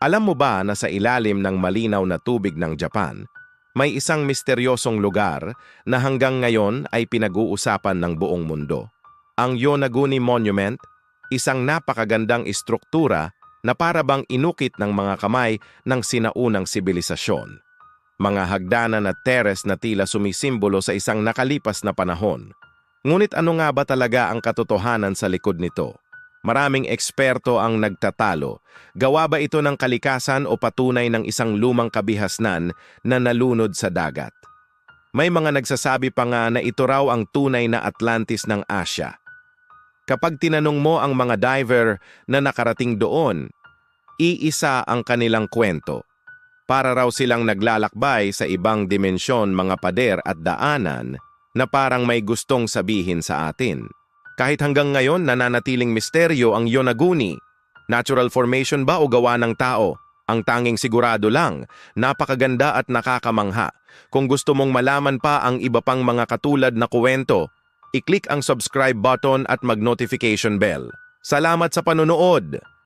Alam mo ba na sa ilalim ng malinaw na tubig ng Japan, may isang misteryosong lugar na hanggang ngayon ay pinag-uusapan ng buong mundo? Ang Yonaguni Monument, isang napakagandang istruktura na para bang inukit ng mga kamay ng sinaunang sibilisasyon. Mga hagdanan at teres na tila sumisimbolo sa isang nakalipas na panahon. Ngunit ano nga ba talaga ang katotohanan sa likod nito? Maraming eksperto ang nagtatalo. Gawa ba ito ng kalikasan o patunay ng isang lumang kabihasnan na nalunod sa dagat? May mga nagsasabi pa nga na ito raw ang tunay na Atlantis ng Asya. Kapag tinanong mo ang mga diver na nakarating doon, iisa ang kanilang kwento. Para raw silang naglalakbay sa ibang dimensyon mga pader at daanan na parang may gustong sabihin sa atin. Kahit hanggang ngayon nananatiling misteryo ang Yonaguni. Natural formation ba o gawa ng tao? Ang tanging sigurado lang, napakaganda at nakakamangha. Kung gusto mong malaman pa ang iba pang mga katulad na kuwento, i-click ang subscribe button at mag-notification bell. Salamat sa panonood!